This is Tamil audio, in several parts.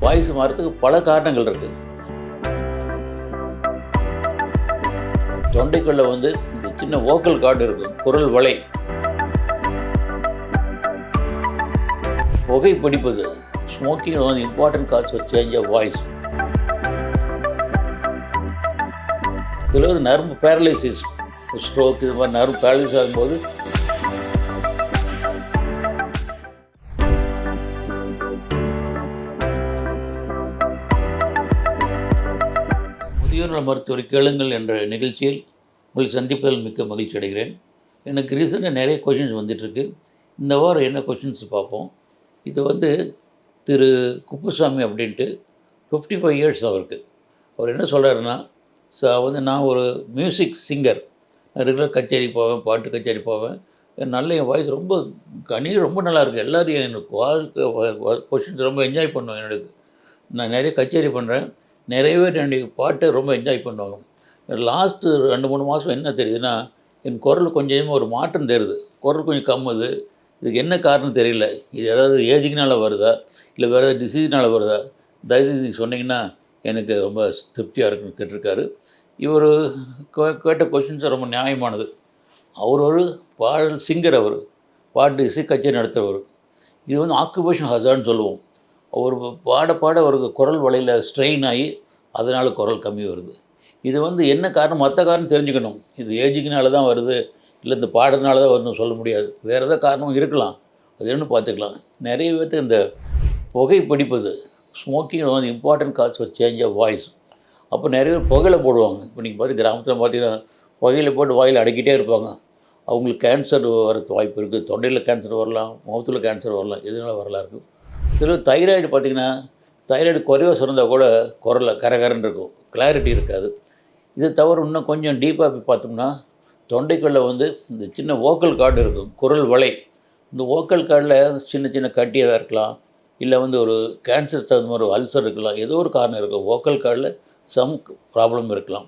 வாய்ஸ் மாறத்துக்கு பல காரணங்கள் இருக்குது தொண்டைக்குள்ள வந்து இந்த சின்ன வோக்கல் கார்டு இருக்கும் குரல் வலை. புகை பிடிப்பது ஸ்மோக்கிங் வந்து important cause for change of voice சிலர் நரம்பு பேரலைசிஸ் ஸ்ட்ரோக் இது மாதிரி நரம்பு பேரலைஸ் ஆகும்போது தீவிர மருத்துவரை கேளுங்கள் என்ற நிகழ்ச்சியில் உங்களை சந்திப்பதில் மிக்க மகிழ்ச்சி அடைகிறேன். எனக்கு ரீசெண்டாக நிறைய கொஷின்ஸ் வந்துட்டுருக்கு. இந்த வாரம் என்ன கொஷின்ஸ் பார்ப்போம். இது வந்து திரு குப்புசாமி அப்படின்ட்டு ஃபிஃப்டி ஃபைவ் இயர்ஸ் அவருக்கு. அவர் என்ன சொல்கிறாருன்னா ஸோ வந்து நான் ஒரு மியூசிக் சிங்கர் நான் ரெகுலர் கச்சேரி போவேன் பாட்டு கச்சேரி போவேன். நல்ல என் வாய்ஸ் ரொம்ப கனி ரொம்ப நல்லா இருக்குது எல்லோரும் எனக்கு வாழ்க்கை கொஷின்ஸ் ரொம்ப என்ஜாய் பண்ணுவேன் எனக்கு. நான் நிறைய கச்சேரி பண்ணுறேன் நிறைய பேர் என்னுடைய பாட்டை ரொம்ப என்ஜாய் பண்ணுவாங்க. லாஸ்ட்டு ரெண்டு மூணு மாதம் என்ன தெரியுதுன்னா என் குரல் கொஞ்சம் ஒரு மாற்றம் தெரியுது. குரல் கொஞ்சம் கம்முது. இதுக்கு என்ன காரணம் தெரியல. இது ஏதாவது ஏஜிங்னால வருதா? இல்லை வேறு ஏதாவது டிசீஸ்னால் வருதா? தயவுசெய்து நீங்கள் சொன்னீங்கன்னா எனக்கு ரொம்ப திருப்தியாக இருக்குன்னு கேட்டிருக்காரு. இவர் கேட்ட கொஷின்ஸ் ரொம்ப நியாயமானது. அவர் ஒரு பாடல் சிங்கர் அவர். பாட்டு இசை கச்சேரி நடத்துகிறவர் இது வந்து ஆக்குபேஷன் ஹசார்னு சொல்லுவோம். ஒரு பாட பாட அவருக்கு குரல் வலையில் ஸ்ட்ரெயின் ஆகி அதனால் குரல் கம்மி வருது. இது வந்து என்ன காரணம்? மற்ற காரணம் தெரிஞ்சுக்கணும். இது ஏஜுக்குனால தான் வருது. இல்லை இந்த பாடுறதுனால தான் வருதுன்னு சொல்ல முடியாது. வேறு எதாவது காரணம் இருக்கலாம். அது என்ன பார்த்துக்கலாம். நிறைய பேர்த்து இந்த புகை பிடிப்பது ஸ்மோக்கிங் வந்து important cause for change of voice அப்போ நிறைய பேர் புகையில போடுவாங்க. இப்போ நீங்கள் பார்த்து கிராமத்தில் பார்த்தீங்கன்னா புகையில போட்டு வாயில் அடக்கிட்டே இருப்பாங்க. அவங்களுக்கு கேன்சர் வரது வாய்ப்பு இருக்குது தொண்டையில் கேன்சர் வரலாம் முகத்தில் கேன்சர் வரலாம். எதுனால வரலாம் இருக்குது சில தைராய்டு பார்த்திங்கன்னா தைராய்டு குறைவாக சுரந்தால் கூட குரல கரகரன்னு இருக்கும். கிளாரிட்டி இருக்காது. இதை தவிர இன்னும் கொஞ்சம் டீப்பாக போய் பார்த்தோம்னா தொண்டைக்குள்ளே வந்து இந்த சின்ன வோக்கல் கார்டு இருக்கும். குரல் வலை. இந்த வோக்கல் கார்டில் சின்ன சின்ன கட்டியதாக இருக்கலாம். இல்லை வந்து ஒரு கேன்சர் தகுந்த மாதிரி ஒரு அல்சர் இருக்கலாம். ஏதோ ஒரு காரணம் இருக்கும். வோக்கல் கார்டில் சம் ப்ராப்ளம் இருக்கலாம்.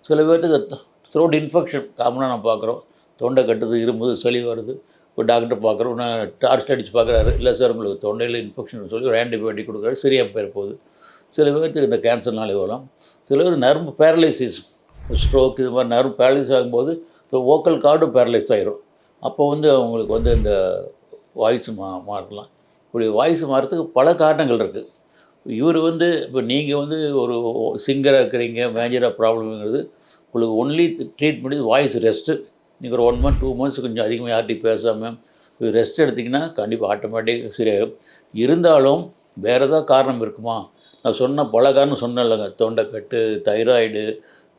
சில பேர்த்துக்கு த்ரோட் இன்ஃபெக்ஷன் காமனாக நான் பார்க்குறோம். தொண்டை கட்டுது இருமுது சளி வருது. இப்போ டாக்டர் பார்க்குறோம் நான் டார்ச் அடித்து பார்க்குறாரு. இல்லை சார் உங்களுக்கு தொண்டையில் இன்ஃபெக்ஷன் சொல்லி ஒரு ஆன்டிபயோட்டிக் கொடுக்குறாரு. சரியாக போயிட போகுது. சில பேர்த்துக்கு இந்த கேன்சர்னாலே வரலாம். சில பேர் நரம்பு பேரலைசிஸ் ஸ்ட்ரோக் இது மாதிரி நரம்பு பேரலைஸ் ஆகும்போது இப்போ வோக்கல் கார்டும் பேரலைஸ் ஆகிரும் அப்போ வந்து அவங்களுக்கு வந்து இந்த வாய்ஸ் மா மாறலாம். இப்படி வாய்ஸ் மாறத்துக்கு பல காரணங்கள் இருக்குது இவர் வந்து இப்போ நீங்கள் வந்து ஒரு சிங்கராக இருக்கிறீங்க மேஜராக ப்ராப்ளம்ங்கிறது உங்களுக்கு ஒன்லி ட்ரீட்மெண்ட் வாய்ஸ் ரெஸ்ட்டு நீங்கள் ஒரு ஒன் மந்த் டூ மந்த்ஸ் கொஞ்சம் அதிகமாக யார்கிட்டையும் பேசாமல் ரெஸ்ட் எடுத்திங்கன்னா கண்டிப்பாக ஆட்டோமேட்டிக் சரியாயிடும் இருந்தாலும் வேறு ஏதாவது காரணம் இருக்குமா? நான் சொன்ன பல காரணம் சொன்னேன் இல்லைங்க தொண்டைக்கட்டு தைராய்டு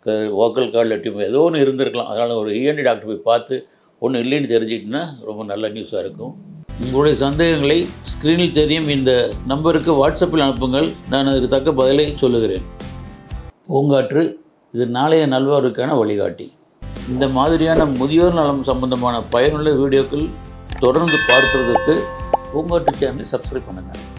க வோக்கல் கார்டில் டியூமர் ஏதோ ஒன்று இருந்திருக்கலாம். அதனால் ஒரு இஎன்டி டாக்டர் போய் பார்த்து ஒன்றும் இல்லைன்னு தெரிஞ்சிட்டுனா ரொம்ப நல்ல நியூஸாக இருக்கும். உங்களுடைய சந்தேகங்களை ஸ்க்ரீனில் தெரியும். இந்த நம்பருக்கு வாட்ஸ்அப்பில் அனுப்புங்கள். நான் அதுக்கு தக்க பதிலை சொல்லுகிறேன். பூங்காற்று இது நாளைய நல்வாருக்கான வழிகாட்டி. இந்த மாதிரியான முதியோர் நலம் சம்பந்தமான பயனுள்ள வீடியோக்கள் தொடர்ந்து பார்க்குறதுக்கு பூங்காட்டு சேனலை சப்ஸ்கிரைப் பண்ணுங்கள்